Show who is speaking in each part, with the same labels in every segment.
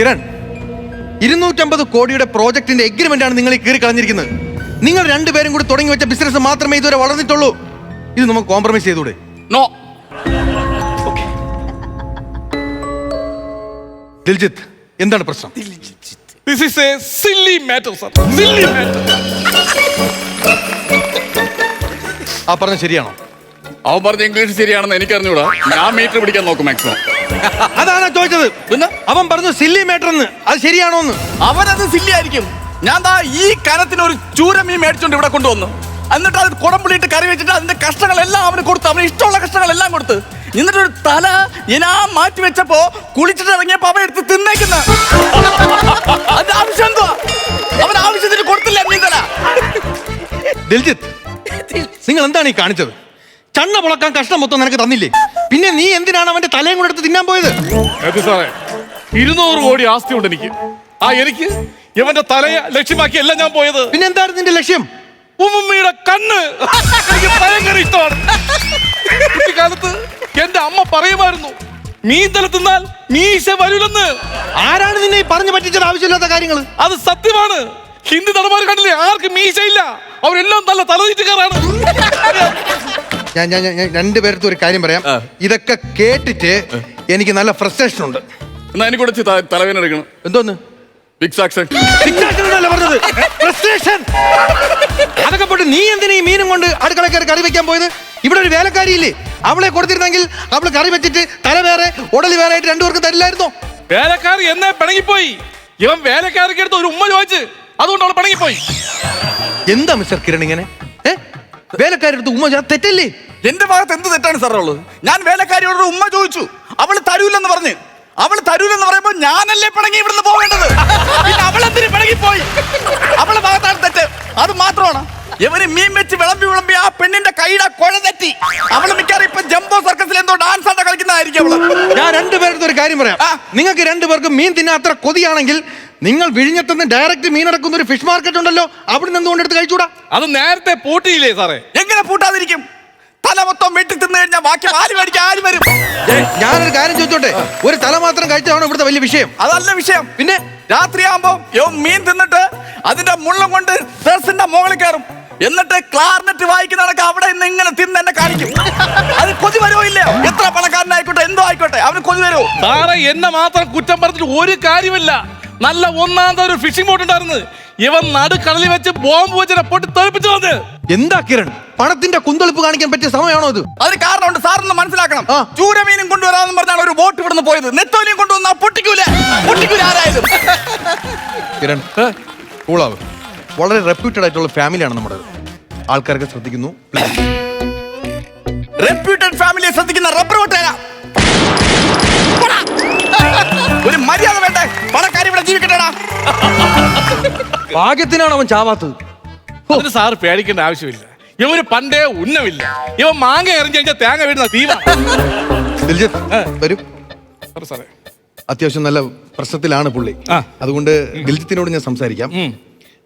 Speaker 1: കിരൺ ഇരുന്നൂറ്റമ്പത് കോടിയുടെ പ്രോജക്ടിന്റെ എഗ്രിമെന്റ് ആണ് നിങ്ങൾ ഈ കീറി കളഞ്ഞിരിക്കുന്നത്. നിങ്ങൾ രണ്ടുപേരും കൂടി തുടങ്ങി വെച്ച ബിസിനസ് മാത്രമേ ഇതുവരെ വളർന്നിട്ടുള്ളൂ. ഇത് നമുക്ക് കോംപ്രമൈസ് ചെയ്തൂടെ
Speaker 2: നോ
Speaker 1: ദിൽജിത്ത് എന്താണ് പ്രശ്നം?
Speaker 2: This is a silly matter sir silly matter
Speaker 1: ആ പറഞ്ഞ ശരിയാണോ?
Speaker 2: അവൻ പറഞ്ഞ ഇംഗ്ലീഷ് ശരിയാണെന്ന് എനിക്കറിഞ്ഞൂടാ. ഞാൻ മീറ്റർ പിടിക്കാൻ നോക്കും മാക്സിമം
Speaker 1: അതാണ് ചോദിച്ചത്.
Speaker 2: പിന്നെ?
Speaker 1: അവൻ പറഞ്ഞു സില്ലി മേട്ടർ എന്ന് അത് ശരിയാണോ എന്ന്
Speaker 2: അവനത് സില്ലി ആയിരിക്കും ഞാൻ ദാ ഈ കനത്തിന് ഒരു ചൂരമീൻ മേടിച്ചോണ്ട് ഇവിടെ കൊണ്ടുവന്നു. എന്നിട്ട് അത് കുടംപുളിയിട്ട് കറി വെച്ചിട്ട് അതിന്റെ കഷ്ടങ്ങളെല്ലാം അവന് കൊടുത്തു അവന് ഇഷ്ടമുള്ള കഷ്ടങ്ങളെല്ലാം കൊടുത്ത്. എന്നിട്ട് ഒരു തല ഇനാ മാറ്റി വെച്ചപ്പോ കുളിച്ചിട്ട് ഇറങ്ങിയപ്പോ അവൻ എടുത്ത് തിന്നേക്കുന്ന. അതിന്റെ ആവശ്യം എന്തുവാ? അവൻ ആവശ്യത്തിന് കൊടുത്തില്ല നീ തല
Speaker 1: ദിൽജിത്ത് നിങ്ങൾ എന്താണ് ഈ കാണിച്ചത്? ചണ്ണ പുളക്കാൻ കഷ്ടം മൊത്തം നിനക്ക് തന്നില്ലേ? പിന്നെ നീ എന്തിനാണ് അവന്റെ തലയും കൂടെ എടുത്ത് തിന്നാൻ പോയത്?
Speaker 3: സാറേ? ഇരുന്നൂറ് കോടി ആസ്തി ഉണ്ട് എനിക്ക്. ആ എനിക്ക്? ഇവന്റെ തലയെ ലക്ഷ്യമാക്കി എല്ലാം ഞാൻ പോയത്.
Speaker 1: പിന്നെ എന്തായിരുന്നു നിന്റെ ലക്ഷ്യം?
Speaker 3: ഉമ്മിയുടെ കണ്ണ്. എനിക്ക് ഭയങ്കര ഇഷ്ടമാണ്. കുട്ടിക്കാലത്ത് എന്റെ അമ്മ പറയുമായിരുന്നു മീൻ തല തിന്നാൽ മീശ വരൂലെന്ന്
Speaker 1: ആരാണ് നിന്നെ ഈ പറഞ്ഞു പറ്റിച്ചത് ആവശ്യമില്ലാത്ത കാര്യങ്ങൾ
Speaker 3: അത് സത്യമാണ്. ഹിന്ദി നടമാർ കണ്ടില്ലേ? ആർക്കും മീശയില്ല. അവരെല്ലാം നല്ല തലതീറ്റുകാരാണ്
Speaker 1: ഞാൻ ഞാൻ ഞാൻ- രണ്ടുപേരത്തും ഒരു കാര്യം പറയാം. ഇതൊക്കെ കേട്ടിട്ട് എനിക്ക് നല്ല ഫ്രസ്ട്രേഷൻ ഉണ്ട്.
Speaker 2: എന്നാ എനിക്ക് കൂടെ തലവേന എടുക്കണം.
Speaker 1: എന്തോന്ന്? അതൊക്കെ പോട്ട് നീ എന്തിനാ ഈ മീനും കൊണ്ട് അടുക്കള കയറി കറി വെക്കാൻ പോയത്? ഇവിടെ ഒരു വേലക്കാരി ഇല്ലേ അവളെ കൊടുത്തിരുന്നെങ്കിൽ അവൾ കറി വെച്ചിട്ട് തല വേറെ ഉടൽ വേറെ ആയിട്ട് രണ്ടുപേർക്ക് തരില്ലായിരുന്നോ?
Speaker 3: വേലക്കാരി എന്നെ പിണങ്ങിപ്പോയി. ഇവൻ വേലക്കാരിക്ക് എടുത്ത് ഒരു ഉമ്മ ചോദിച്ച് അതുകൊണ്ട് അവൾ പിണങ്ങിപ്പോയി.
Speaker 1: എന്താ മിസ്റ്റർ കിരൺ ഇങ്ങനെ? വേലക്കാരെടുത്ത് ഉമ്മ ഞാൻ തെറ്റല്ലേ?
Speaker 2: എന്റെ ഭാഗത്ത് എന്ത് തെറ്റാണ് സാറേ ഉള്ളത്? ഞാൻ വേലക്കാരിയോട് ഉമ്മ ചോദിച്ചു. അവൾ തരൂലെന്ന് പറഞ്ഞ്. അവൾ തരൂലെന്ന് പറയുമ്പോ ഞാനല്ലേ പിണങ്ങി ഇവിടുന്ന് പോകേണ്ടത്? പിന്നെ അവളെന്തിന് പിണങ്ങി പോയി അവളെ ഭാഗത്താണ് തെറ്റ്. അത് മാത്രമാണ്. ഇവർ മീൻ വെച്ച് വിളമ്പി വിളമ്പി ആ പെണ്ണിന്റെ കൈയുടെ കുഴ തെറ്റി. അവൾ മിക്കവാറും ഇപ്പൊ ജംബോ സർക്കസിൽ എന്തോ ഡാൻസ് ആയിട്ട് കളിക്കുന്നതായിരിക്കും അവൾ.
Speaker 1: ഞാൻ രണ്ടുപേരുടെ ഒരു കാര്യം പറയാം. നിങ്ങൾക്ക് രണ്ടുപേർക്ക് മീൻ തിന്നാൻ അത്ര കൊതിയാണെങ്കിൽ നിങ്ങൾ വിഴിഞ്ഞത്തുനിന്ന് ഡയറക്റ്റ് മീൻ ഇറക്കുന്ന ഒരു ഫിഷ് മാർക്കറ്റ് ഉണ്ടല്ലോ അവിടെ നിന്ന് കൊണ്ടെടുത്ത് കഴിച്ചൂടാ
Speaker 3: അത് നേരത്തെ പൂട്ടിയില്ലേ സാറേ?
Speaker 2: എങ്ങനെ പൂട്ടാതിരിക്കും? തല മൊത്തം വെട്ടി തിന്നു കഴിഞ്ഞാൽ ബാക്കി ആര് മേടിക്കാൻ ആര് വരും?
Speaker 1: ഞാനൊരു കാര്യം ചോദിച്ചോട്ടെ? ഒരു തല മാത്രം കഴിച്ചതാണ് ഇവിടുത്തെ വലിയ വിഷയം?
Speaker 2: അതല്ല വിഷയം.
Speaker 1: പിന്നെ?
Speaker 2: രാത്രിയാകുമ്പോ യോ മീൻ തിന്നിട്ട് അതിന്റെ മുള്ളം കൊണ്ട് ഡ്രസ്സിന്റെ മുകളിൽ കയറും. എന്നിട്ട് ക്ലാർനെറ്റ് വായിക്കുന്നതൊക്കെ അവിടെ നിന്ന് ഇങ്ങനെ തിന്ന് എന്നെ കാണിക്കും. അത് കൊതി വരുമോ ഇല്ലയോ? എത്ര പണക്കാരനായിക്കോട്ടെ എന്തോ ആയിക്കോട്ടെ അവന് കൊതി വരുമോ
Speaker 3: സാറേ എന്നെ മാത്രം കുറ്റം പറഞ്ഞിട്ട് ഒരു കാര്യമില്ല. നല്ല ഒന്നാമത്തെ ഒരു ഫിഷിംഗ് ബോട്ട് ഉണ്ടായിരുന്നു. ഇവൻ നടുക്കടലിൽ വെച്ച് ബോംബ് വെച്ചിട്ട് പൊട്ടി തെറിപ്പിച്ചു വന്ന്
Speaker 1: എന്താ കിരൺ? പണത്തിന്റെ കുന്തളിപ്പ് കാണിക്കാൻ പറ്റിയ സമയമാണോ അത്
Speaker 2: അതിന് കാരണമുണ്ട്. സാറൊന്ന് മനസ്സിലാക്കണം.
Speaker 1: ആ.
Speaker 2: ചൂരമീനും കൊണ്ടുവരാന്ന് പറഞ്ഞാണ് ഒരു ബോട്ട് ഇവിടുന്ന് പോയത്. നെത്തോലിയും കൊണ്ടുവന്ന പൊട്ടിക്കൂല. പൊട്ടിക്കൂല ആരായാലും.
Speaker 1: കിരൺ കൂളാവ് വളരെ റെപ്യൂട്ടഡ് ആയിട്ടുള്ള ഫാമിലിയാണ് നമ്മുടെ. ആൾക്കാരൊക്കെ ശ്രദ്ധിക്കുന്നു.
Speaker 2: റെപ്യൂട്ടഡ് ഫാമിലിയെ ശ്രദ്ധിക്കുന്ന റബ്ബർ
Speaker 1: ഭാഗ്യത്തിനാണ് അവൻ ചാവാത്തത്.
Speaker 3: അതിന് സാറ് പേടിക്കേണ്ട ആവശ്യമില്ല. ഇവർ പണ്ടേ ഉന്നമില്ല. ഇവൻ മാങ്ങ എറിഞ്ഞു കഴിഞ്ഞാൽ തേങ്ങ വീടുന്ന തീവ.
Speaker 1: ദിൽജിത്ത് വരും.
Speaker 3: സാറേ
Speaker 1: അത്യാവശ്യം നല്ല പ്രശ്നത്തിലാണ് പുള്ളി. അതുകൊണ്ട് ദിൽജിത്തിനോട് ഞാൻ സംസാരിക്കാം.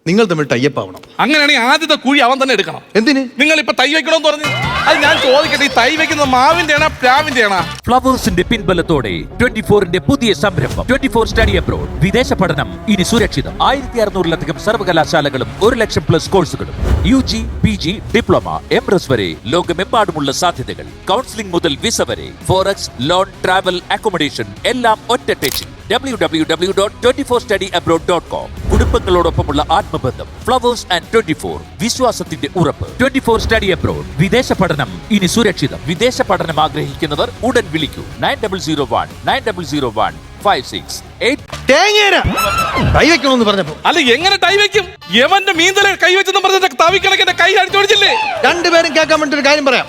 Speaker 1: നിങ്ങൾ തമ്മിൽ ടൈപ്പ് ആവണം.
Speaker 3: അങ്ങനെയാണെങ്കിൽ ആദ്യത്തെ കുഴി അവൻ തന്നെ എടുക്കണം.
Speaker 1: എന്തിന്?
Speaker 3: നിങ്ങൾ ഇപ്പൊ തൈ വെക്കണമെന്ന് പറഞ്ഞു. അത് ഞാൻ ചോദിക്കട്ടെ ഈ തൈ വെക്കുന്നത് മാവിന്റെ ആണോ പ്ലാവിന്റെ ആണോ?
Speaker 4: ഫ്ലവേഴ്സിന്റെ പിൻബലത്തോടെ ട്വന്റി ഫോറിന്റെ പുതിയ സംരംഭം. Twenty four study abroad. വിദേശ പഠനം ഇനി സുരക്ഷിതം. ആയിരത്തി അറുന്നൂറിലധികം സർവകലാശാലകളും ഒരു ലക്ഷം പ്ലസ് കോഴ്സുകളും. U G P G diploma M S വരെ ലോകമെമ്പാടുമുള്ള സാധ്യതകൾ. കൗൺസിലിംഗ് മുതൽ വിസ വരെ. ഫോറക്സ് ലോൺ ട്രാവൽ അക്കോമഡേഷൻ എല്ലാം ഒറ്റ ടെച്ചിൽ. W W W dot twenty four study abroad dot com കുടുംബങ്ങളോടൊപ്പമുള്ള ആത്മബന്ധം. ഫ്ലവേഴ്സ് ആൻഡ് ട്വന്റി ഫോർ വിശ്വാസത്തിന്റെ ഉറപ്പ്. ട്വന്റി ഫോർ സ്റ്റഡി അബ്രോഡ് വിദേശ പഠനം ഇനി സുരക്ഷിതം. വിദേശ പഠനം ആഗ്രഹിക്കുന്നവർ ഉടൻ വിളിക്കൂ. Nine double zero one nine double zero one five six eight
Speaker 1: തേങ്ങേര. കൈ വെക്കണമെന്ന് പറഞ്ഞപ്പോ.
Speaker 3: അല്ല എങ്ങനെ ടൈ വെക്കും? യവന്റെ മീന്തല കൈ വെച്ചെന്ന് പറഞ്ഞിട്ട് തവിക്കണക്കിന്റെ കൈ അടിച്ചോടിച്ചില്ലേ
Speaker 1: രണ്ടുപേരും കേൾക്കാൻ വേണ്ടി ഒരു കാര്യം പറയാം.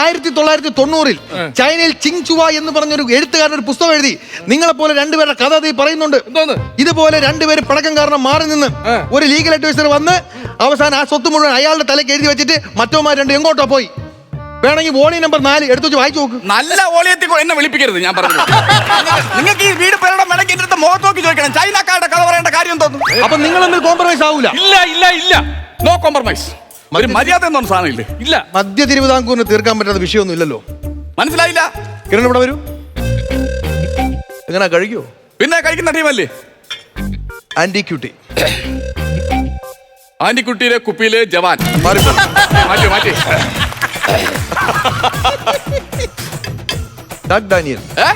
Speaker 1: ആയിരത്തി തൊള്ളായിരത്തി തൊണ്ണൂറിൽ ചൈനയിൽ ചിങ് ചുവ എന്ന് പറഞ്ഞൊരു എഴുത്തുകാരൻ ഒരു പുസ്തകം എഴുതി. നിങ്ങളെ പോലെ രണ്ടുപേരുടെ കഥ അതിൽ പറയുന്നുണ്ട്. ഇതുപോലെ രണ്ടുപേര് പടക്കം കാരണം മാറി നിന്ന് ഒരു ലീഗൽ അഡ്വൈസർ വന്ന് അവസാനം ആ സ്വത്ത് മുഴുവൻ അയാളുടെ തലയ്ക്ക് എഴുതി വെച്ചിട്ട് മറ്റോമാർ രണ്ട് എങ്ങോട്ടോ പോയി? വേണമെങ്കിൽ വോണി നമ്പർ നാല് എടുത്തു വെച്ച് വായിച്ചു നോക്ക്.
Speaker 2: നല്ല ഓളിയത്തിൽ എന്നെ വിളിപ്പിക്കരുത് ഞാൻ പറഞ്ഞു നിങ്ങൾക്ക് ഈ വീട് പേരുടെ മെടക്ക് എന്റെ അടുത്ത് മുഖത്ത് നോക്കി ചോദിക്കണം. ചൈനക്കാരുടെ കഥ പറയേണ്ട കാര്യം തോന്നുന്നു
Speaker 1: അപ്പൊ നിങ്ങൾ തമ്മിൽ കോംപ്രമൈസ് ആവൂല.
Speaker 3: ഇല്ല ഇല്ല ഇല്ല.
Speaker 2: നോ കോംപ്രമൈസ് ഒരു മര്യാദ എന്നൊന്നും സാധനം ഇല്ലേ
Speaker 3: ഇല്ല.
Speaker 1: മധ്യ തിരുവിതാംകൂറിന് തീർക്കാൻ പറ്റാത്ത വിഷയമൊന്നും ഇല്ലല്ലോ.
Speaker 2: മനസ്സിലായില്ല?
Speaker 1: കിരൺ ഇവിടെ വരൂ. എങ്ങനെ കഴിക്കോ?
Speaker 2: പിന്നെ കഴിക്കുന്ന ടീമല്ലേ?
Speaker 1: ആന്റി ക്യൂട്ടി
Speaker 2: ആന്റിക്കുട്ടിയിലെ കുപ്പിയിലെ ജവാൻ.
Speaker 1: മാറി
Speaker 2: മാറ്റി മാറ്റി.
Speaker 1: ജാക്ക് ഡാനിയൽ
Speaker 2: ഏ?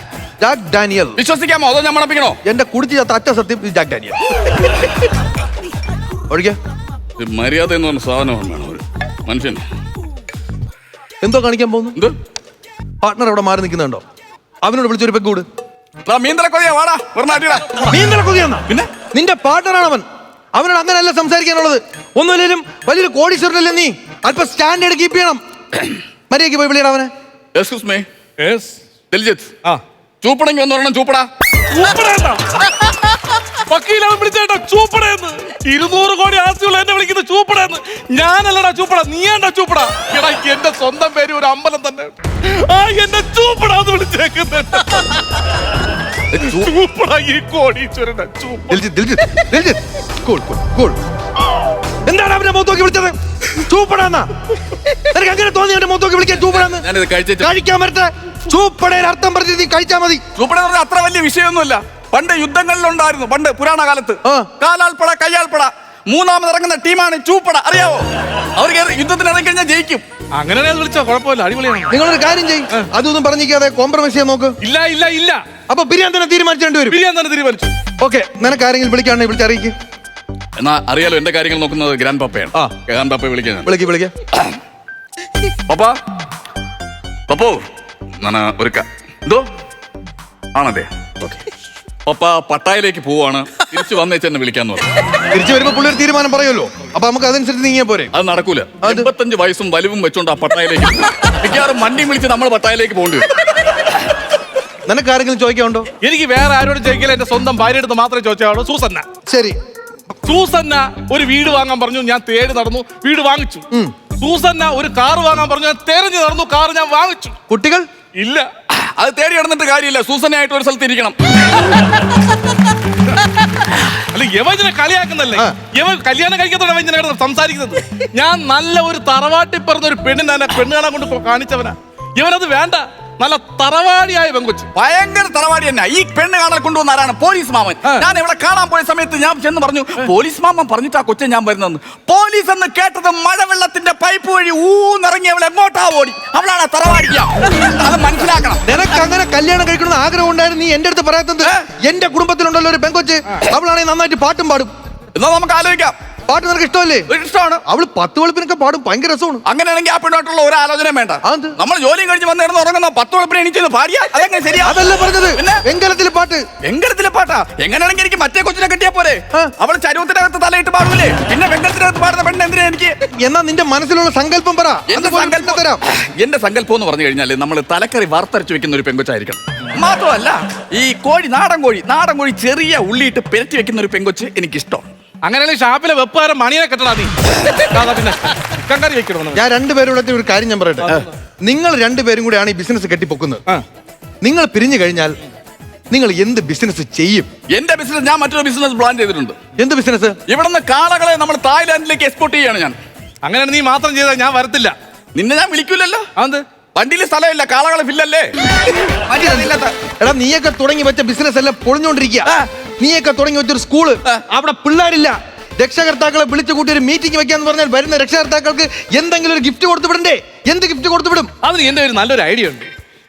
Speaker 1: ജാക്ക് ഡാനിയൽ
Speaker 2: വിശ്വസിക്കാമോ? അതോ ഞാൻ മണപ്പിക്കണോ
Speaker 1: എന്റെ കുടിച്ചു ചത്ത അറ്റ സത്യം ഇത് ജാക്ക് ഡാനിയൽ ഒഴിക്ക
Speaker 2: ഇത് മര്യാദ എന്ന് പറഞ്ഞ സാധനം വേണം ഒരു മനുഷ്യൻ
Speaker 1: എന്തോ കാണിക്കാൻ പോകുന്നു?
Speaker 2: എന്ത്?
Speaker 1: പാർട്ട്ണർ അവിടെ മാറി നിൽക്കുന്നുണ്ടോ? അവനോട് വിളിച്ചൊരു പെഗ് കൂട്.
Speaker 2: മീന്തല കൊതിയാ വാടാ വെറുതെ പിന്നെ?
Speaker 1: നിന്റെ പാർട്ട്ണറാണ് അവൻ. അവനോട് അങ്ങനെയല്ല സംസാരിക്കാനുള്ളത്. ഒന്നുമില്ലേലും വലിയൊരു കോടീശ്വരനല്ലേ നീ? അല്പം സ്റ്റാൻഡേർഡ് കീപ്പ് ചെയ്യണം. മര്യാദയ്ക്ക് പോയി വിളിയടാ അവനെ.
Speaker 2: Excuse me
Speaker 3: yes
Speaker 2: Diljit.
Speaker 3: ആ.
Speaker 2: ചൂപ്പണെങ്കിൽ ഒന്ന് പറയണം ചൂപ്പടാ.
Speaker 3: വക്കീലാണ് വിളിച്ചേട്ടാ ചൂപ്പടേന്ന്. ഇരുന്നൂറ് കോടി ആസ്തിയുള്ള എന്നെ വിളിക്കുന്ന ചൂപ്പടേന്ന്. ഞാനല്ലടാ ചൂപ്പട നീയാണ്ടാ ചൂപ്പട. എടാ എന്റെ സ്വന്തം പേര് ഒരു അമ്പലം തന്നെ. ആ എന്നെ ചൂപ്പടാന്ന് വിളിച്ചേക്കുന്നുണ്ട് ചൂപ്പട ഈ കോടീശ്വരന്റെ ചൂപ്പ
Speaker 1: Diljith, Diljith, Diljith. Cool, cool, cool. എന്താണ് അവന്റെ മുഖത്ത് വിളിച്ചത്? ചൂപ്പടാന്നാ. നിനക്ക് അങ്ങനെ തോന്നി അവന്റെ മുഖത്ത് നോക്കി വിളിക്കാൻ ചൂപ്പടാന്ന്?
Speaker 2: ഞാനിത് കഴിച്ചിട്ട്
Speaker 1: കഴിക്കാൻ വരട്ടെ. ചൂപ്പടയിൽ അർത്ഥം പറഞ്ഞ് നീ കഴിച്ചാ മതി.
Speaker 2: ചൂപ്പട പറഞ്ഞ അത്ര വലിയ വിഷയമൊന്നുമില്ല. പണ്ട് യുദ്ധങ്ങളിലുണ്ടായിരുന്നു പണ്ട് പുരാണ കാലത്ത്.
Speaker 1: ആ.
Speaker 2: കാലാൾപ്പട കയ്യാൾപ്പട മൂന്നാമത് ഇറങ്ങുന്ന ടീമാണ് ചൂപ്പട. അറിയാവോ? അവർ യുദ്ധത്തിൽ ഇറങ്ങിക്കഴിഞ്ഞാൽ ഇറങ്ങി കഴിഞ്ഞാൽ ജയിക്കും.
Speaker 3: അങ്ങനെ വിളിച്ചോ? കുഴപ്പമില്ല അടിപൊളിയാണ്.
Speaker 1: നിങ്ങളൊരു കാര്യം ചെയ്യും. അതൊന്നും പറഞ്ഞിരിക്കാതെ കോംപ്രമൈസ് ചെയ്യാൻ നോക്ക്.
Speaker 3: ഇല്ല ഇല്ല ഇല്ല.
Speaker 1: അപ്പൊ ബിരിയാണി തന്നെ തീരുമാനിച്ചേണ്ടി വരും.
Speaker 3: ബിരിയാണി തന്നെ തീരുമാനിച്ചു.
Speaker 1: ഓക്കെ നിനക്ക് ആരെങ്കിലും വിളിക്കാണെങ്കിൽ വിളിച്ചറിയിക്കും.
Speaker 2: എന്നാ അറിയാലോ എന്റെ കാര്യങ്ങൾ നോക്കുന്നത് ഗ്രാൻഡ് പപ്പയാണ്.
Speaker 1: ആ.
Speaker 2: ഗ്രാൻഡ് പപ്പയെ വിളിക്കാൻ.
Speaker 1: വിളിക്ക് വിളിക്ക്.
Speaker 2: പപ്പ? പപ്പോ ഞാൻ ഒരു ക- എന്തോ? ആണല്ലേ? ഓക്കെ. പപ്പ പട്ടായയിലേക്ക് പോവാണ് തിരിച്ചു വന്നേച്ച് എന്നെ വിളിക്കാന്ന് പറഞ്ഞു.
Speaker 1: തിരിച്ചു വരുമ്പോ പുള്ളി ഒരു തീരുമാനം പറയുമല്ലോ. അപ്പൊ നമുക്ക് അതനുസരിച്ച് നീങ്ങിയാ പോരെ?
Speaker 2: അത് നടക്കൂല? എൺപത്തഞ്ച് വയസ്സും വലിവും വെച്ചോണ്ട് ആ പട്ടായയിലേക്ക് മിക്കവാറും വണ്ടി വിളിച്ച് നമ്മൾ പട്ടായയിലേക്ക് പോകേണ്ടി വരും.
Speaker 1: നിനക്ക് ആരെങ്കിലും ചോദിക്കാനുണ്ടോ?
Speaker 3: എനിക്ക് വേറെ ആരോടും ചോദിക്കില്ല. എന്റെ സ്വന്തം ഭാര്യ എടുത്ത് മാത്രമേ ചോദിച്ചാളൂ സൂസന്ന.
Speaker 1: ശരി.
Speaker 3: സൂസന്ന ഒരു വീട് വാങ്ങാൻ പറഞ്ഞു ഞാൻ തേടി നടന്നു വീട് വാങ്ങിച്ചു. സൂസന്ന ഒരു കാർ വാങ്ങാൻ പറഞ്ഞു ഞാൻ തെരഞ്ഞു നടന്നു കാർ ഞാൻ വാങ്ങിച്ചു.
Speaker 1: കുട്ടികൾ?
Speaker 3: ഇല്ല.
Speaker 2: അത് തേടി നടന്നിട്ട് കാര്യമില്ല സൂസനായിട്ട് ഒരു സ്ഥലത്ത് ഇരിക്കണം.
Speaker 3: അല്ല യവജനെ കളിയാക്കുന്നല്ലേ? യവ കല്യാണം കഴിക്കാത്തോടെ ഇങ്ങനെ സംസാരിക്കുന്നത്? ഞാൻ നല്ല ഒരു തറവാട്ടി പറഞ്ഞ ഒരു പെണ്ണിനെ പെണ്ണ് കാണാൻ കൊണ്ട് കാണിച്ചവനാ. ഇവനത് വേണ്ട. നല്ല തറവാടിയായ പെങ്കൊച്ച്.
Speaker 2: ഭയങ്കര തറവാടി തന്നെ. ഈ പെണ്ണ് കാണാൻ കൊണ്ടുവന്ന ആരാണ്? പോലീസ് മാമൻ. ഞാൻ ഇവിടെ കാണാൻ പോയ സമയത്ത് ഞാൻ ചെന്ന് പറഞ്ഞു പോലീസ് മാമൻ പറഞ്ഞിട്ടാ കൊച്ചെ ഞാൻ വരുന്നെന്ന് പോലീസ് എന്ന് കേട്ടത് മഴവെള്ളത്തിന്റെ പൈപ്പ് വഴി ഊന്നിറങ്ങി അവൾ എങ്ങോട്ടാ ഓടി? അവളാണ് തറവാടിക്ക. അത് മനസ്സിലാക്കണം.
Speaker 1: നിനക്ക് അങ്ങനെ കല്യാണം കഴിക്കണം ആഗ്രഹം ഉണ്ടായിരുന്നു. നീ എന്റെ അടുത്ത് പറയാത്തത് എന്റെ കുടുംബത്തിലുണ്ടല്ലോ ഒരു പെങ്കൊച്ച്. അവളാണെങ്കിൽ നന്നായിട്ട് പാട്ടും പാടും.
Speaker 2: എന്നാ നമുക്ക് ആലോചിക്കാം.
Speaker 1: പാട്ട് നിനക്ക് ഇഷ്ടമല്ലേ?
Speaker 2: ഇഷ്ടമാണ്
Speaker 1: അവൾ പത്ത് വെളുപ്പിനൊക്കെ പാടും. ഭയങ്കര രസമാണ്.
Speaker 2: അങ്ങനെയാണെങ്കിൽ ആ പെണ്ണായിട്ടുള്ള ഒരു ആലോചന വേണ്ട.
Speaker 1: അത്.
Speaker 2: നമ്മൾ ജോലിയും കഴിഞ്ഞ് വന്ന് കിടന്ന് ഉറങ്ങുന്ന പത്ത് വെളുപ്പിന് എണീച്ചത് ഭാര്യ അതെങ്ങനെ ശരിയാ.
Speaker 1: അതല്ല പറഞ്ഞത്. വെങ്കലത്തിലെ പാട്ട്.
Speaker 2: വെങ്കലത്തിലെ പാട്ടാ. എങ്ങനെയാണെങ്കിൽ എനിക്ക് മറ്റേ കൊച്ചിനെ കിട്ടിയാ പോരെ.
Speaker 1: ആ.
Speaker 2: അവൾ ചരുവത്തിനകത്ത് തലയിട്ട് പാടൂലേ പിന്നെ വെങ്കലത്തിനകത്ത് പാടുന്ന പെണ്ണ് എന്തിനാ എനിക്ക്?
Speaker 1: എന്നാ നിന്റെ മനസ്സിലുള്ള സങ്കല്പം പറ.
Speaker 2: എന്റെ സങ്കല്പം?
Speaker 1: തരാം.
Speaker 2: എന്റെ സങ്കല്പം എന്ന് പറഞ്ഞു കഴിഞ്ഞാൽ നമ്മൾ തലക്കറി വറുത്തരച്ചു വെക്കുന്ന ഒരു പെങ്കൊച്ചായിരിക്കണം. മാത്രമല്ല ഈ കോഴി നാടൻ കോഴി നാടൻ കോഴി ചെറിയ ഉള്ളിയിട്ട് പെരട്ടി വെക്കുന്ന ഒരു പെങ്കൊച്ച് എനിക്കിഷ്ടം
Speaker 3: അങ്ങനെയാണെങ്കിൽ ഷാപ്പിലെ വെപ്പുകാരൻ മണിയെ കെട്ടടാ നീ. അതാ പിന്നെ ചിക്കൻ വെക്കണോ
Speaker 1: ഞാൻ രണ്ടുപേരോട് ഒരു കാര്യം ഞാൻ പറയട്ടെ? നിങ്ങൾ രണ്ടുപേരും കൂടെയാണ് ഈ ബിസിനസ് കെട്ടിപ്പൊക്കുന്നത്. നിങ്ങൾ പിരിഞ്ഞു കഴിഞ്ഞാൽ നിങ്ങൾ എന്ത് ബിസിനസ് ചെയ്യും?
Speaker 2: എന്റെ ബിസിനസ് ഞാൻ മറ്റൊരു ബിസിനസ് പ്ലാൻ ചെയ്തിട്ടുണ്ട്.
Speaker 1: എന്ത് ബിസിനസ്
Speaker 2: ഇവിടുന്ന് കാളകളെ നമ്മൾ തായ്ലാന്റിലേക്ക് എക്സ്പോർട്ട് ചെയ്യാണ് ഞാൻ.
Speaker 3: അങ്ങനെ നീ മാത്രം ചെയ്താൽ ഞാൻ വരത്തില്ല.
Speaker 2: നിന്നെ ഞാൻ വിളിക്കൂലല്ലോ?
Speaker 3: അത്
Speaker 2: വണ്ടിയിൽ സ്ഥലമില്ല കാളകളെ ഫില്ലല്ലേ
Speaker 1: എടാ നീയൊക്കെ തുടങ്ങി വെച്ച ബിസിനസ് എല്ലാം പൊളിഞ്ഞോണ്ടിരിക്കുക. നീയൊക്കെ തുടങ്ങി വെച്ചൊരു
Speaker 2: സ്കൂൾ.
Speaker 1: അവിടെ പിള്ളേരില്ല. രക്ഷകർത്താക്കളെ വിളിച്ചു കൂട്ടി ഒരു മീറ്റിംഗ് വെക്കാന്ന് പറഞ്ഞാൽ വരുന്ന രക്ഷകർത്താക്കൾക്ക് എന്തെങ്കിലും ഒരു ഗിഫ്റ്റ് കൊടുത്തു വിടണ്ടേ? എന്ത് ഗിഫ്റ്റ് കൊടുത്തു വിടും?
Speaker 3: അതിന് എന്റെ ഒരു നല്ലൊരു ഐഡിയ ഉണ്ട്.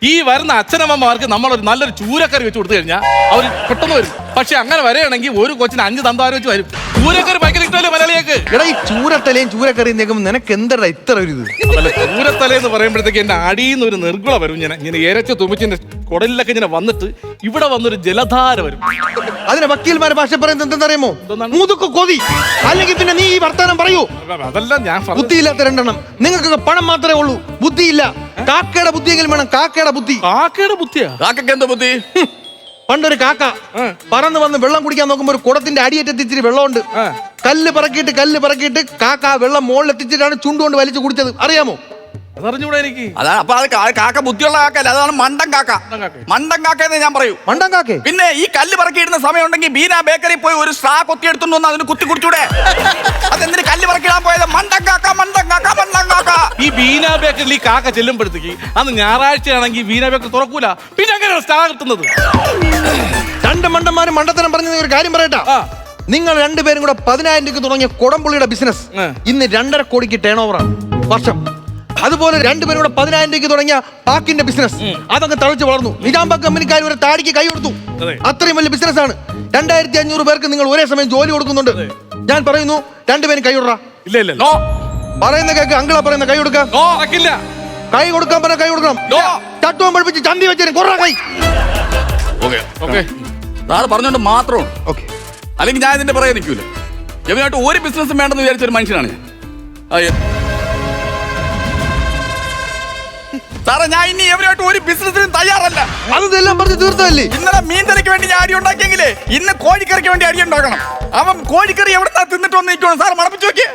Speaker 3: ഈ വരുന്ന അച്ഛനമ്മമാർക്ക് നമ്മളൊരു നല്ലൊരു ചൂരക്കറി വെച്ച് കൊടുത്തു കഴിഞ്ഞാൽ അവർ പെട്ടെന്ന് വരും. പക്ഷെ അങ്ങനെ വരികയാണെങ്കിൽ ഒരു കൊച്ചിന് അഞ്ച് തന്താരം വെച്ച് വരും. ചൂരക്കറി ഭയങ്കര ഇഷ്ടമല്ലേ മലയാളിയൊക്കെ
Speaker 1: എടാ ഈ ചൂരത്തലയും ചൂരക്കറിയും നിനക്ക് എന്തടാ ഇത്ര ഒരു ഇത്?
Speaker 3: അതല്ല ചൂരത്തല എന്ന് പറയുമ്പോഴത്തേക്ക് എന്റെ അടിയിൽ ഒരു നിർഗുള വരും ഇങ്ങനെ. ഇങ്ങനെ ഇരച്ച തുമ്പിച്ചിന്റെ കുടലിലൊക്കെ ഇങ്ങനെ വന്നിട്ട് ഇവിടെ വന്നൊരു ജലധാര വരും.
Speaker 1: അതിനെ വക്കീൽമാരെ ഭാഷ പറയുന്നത് എന്തെന്നറിയാമോ? മുതുക്ക് കൊതി. അല്ലെങ്കിൽ പിന്നെ നീ ഈ വർത്താനം പറയൂ.
Speaker 3: അതല്ല ഞാൻ.
Speaker 1: ബുദ്ധിയില്ലാത്ത രണ്ടെണ്ണം. നിങ്ങൾക്കൊക്കെ പണം മാത്രമേ ഉള്ളൂ. ബുദ്ധിയില്ല. കാക്കയുടെ ബുദ്ധിയെങ്കിലും വേണം. കാക്കയുടെ ബുദ്ധി.
Speaker 3: കാക്കയുടെ ബുദ്ധിയാ?
Speaker 2: കാക്കയ്ക്ക് എന്താ ബുദ്ധി?
Speaker 1: പണ്ടൊരു കാക്ക. പറന്ന് വന്ന് വെള്ളം കുടിക്കാൻ നോക്കുമ്പോ ഒരു കുടത്തിന്റെ അടിയേറ്റത്ത് ഇച്ചിരി വെള്ളമുണ്ട്. കല്ല് പറക്കിയിട്ട് കല്ല് പറക്കിയിട്ട് കാക്ക വെള്ളം മുകളിൽ എത്തിച്ചിട്ടാണ് ചുണ്ടുകൊണ്ട് വലിച്ചു കുടിച്ചത്. അറിയാമോ?
Speaker 3: അതറിഞ്ഞൂടാ എനിക്ക്.
Speaker 2: അതാണ് അപ്പൊ അത് കാ- കാക്ക ബുദ്ധിയുള്ള കാക്കല്ല അതാണ് മണ്ടൻ കാക്ക.
Speaker 3: മണ്ടൻ കാക്ക.
Speaker 2: എന്ന് ഞാൻ പറയൂ.
Speaker 1: മണ്ടൻ കാക്കേ?
Speaker 2: പിന്നെ ഈ കല്ല് പറക്കിയിടുന്ന സമയം ഉണ്ടെങ്കിൽ ബീന ബേക്കറി പോയി ഒരു സ്ട്രാ കൊത്തി എടുത്തുകൊണ്ട് വന്ന് അതിന് കുത്തി കുടിച്ചൂടെ? അതെന്തിന് കല്ല് പറക്കിടാൻ പോയത്? മണ്ടൻ കാക്ക മണ്ടൻ കാക്ക മണ്ടൻ കാക്ക.
Speaker 3: ഈ ബീന ബേക്കറിൽ ഈ കാക്ക ചെല്ലുമ്പോഴത്തേക്ക് അന്ന് ഞായറാഴ്ചയാണെങ്കിൽ ബീന ബേക്കറി തുറക്കൂല. പിന്നെ അങ്ങനെയാണ് സ്റ്റാ കിട്ടുന്നത്?
Speaker 1: രണ്ട് മണ്ടന്മാരും മണ്ടത്തരം പറഞ്ഞ ഒരു കാര്യം പറയട്ടാ.
Speaker 3: ആ.
Speaker 1: നിങ്ങൾ രണ്ടുപേരും കൂടെ പതിനായിരം രൂപയ്ക്ക് തുടങ്ങിയ കുടംപുള്ളിയുടെ ബിസിനസ് ഇന്ന് രണ്ടര കോടിക്ക് ടേൺ ഓവറാണ് വർഷം. അതുപോലെ രണ്ടുപേരും കൂടെ പതിനായിരം രൂപയ്ക്ക് തുടങ്ങിയ പാക്കിന്റെ ബിസിനസ് അതൊക്കെ തളിച്ചു വളർന്നു. നിജാമ്പ കമ്പനിക്കാർ ഒരു താടിക്ക് കൈ കൊടുത്തു.
Speaker 3: അതെ.
Speaker 1: അത്രയും വലിയ ബിസിനസ് ആണ്. രണ്ടായിരത്തി അഞ്ഞൂറ് പേർക്ക് നിങ്ങൾ ഒരേ സമയം ജോലി കൊടുക്കുന്നുണ്ട്. ഞാൻ പറയുന്നു രണ്ടുപേരും കൈ കൊടുറ.
Speaker 3: ഇല്ല ഇല്ല
Speaker 2: നോ.
Speaker 1: പറയുന്ന കേക്ക് അങ്കിളാ പറയുന്ന കൈ കൊടുക്കാം. കൈ കൊടുക്കാൻ പറഞ്ഞ കൈ കൊടുക്കണം.
Speaker 2: നോ.
Speaker 1: ചട്ടുവം പഠിപ്പിച്ച് ചന്തി വെച്ചേരും. കൊറ കൈ.
Speaker 2: Okay
Speaker 3: okay.
Speaker 2: സാറ് പറഞ്ഞോണ്ട് മാത്രമാണ്
Speaker 1: ഓക്കെ.
Speaker 2: അല്ലെങ്കിൽ ഞാൻ ഇതിന്റെ പറയാൻ നിൽക്കൂല. എവനായിട്ട് ഒരു ബിസിനസ്സും വേണ്ടെന്ന് വിചാരിച്ച ഒരു മനുഷ്യനാണ് ഞാൻ. സാറേ ഞാൻ ഇനി എവരുമായിട്ട് ഒരു ബിസിനസ്സിനും തയ്യാറല്ല.
Speaker 1: അത് ഇതെല്ലാം പറഞ്ഞ് തീർത്തതല്ലേ?
Speaker 2: ഇന്നലെ മീൻതലയ്ക്ക് വേണ്ടി ഞാൻ അരി ഉണ്ടാക്കിയെങ്കിലേ ഇന്ന് കോഴിക്കറിക്ക് വേണ്ടി അരി ഉണ്ടാക്കണം അവൻ കോഴിക്കറി എവിടെ തിന്നിട്ട് വന്നിരിക്കണം സാർ മണപ്പിച്ചു നോക്കിയേ.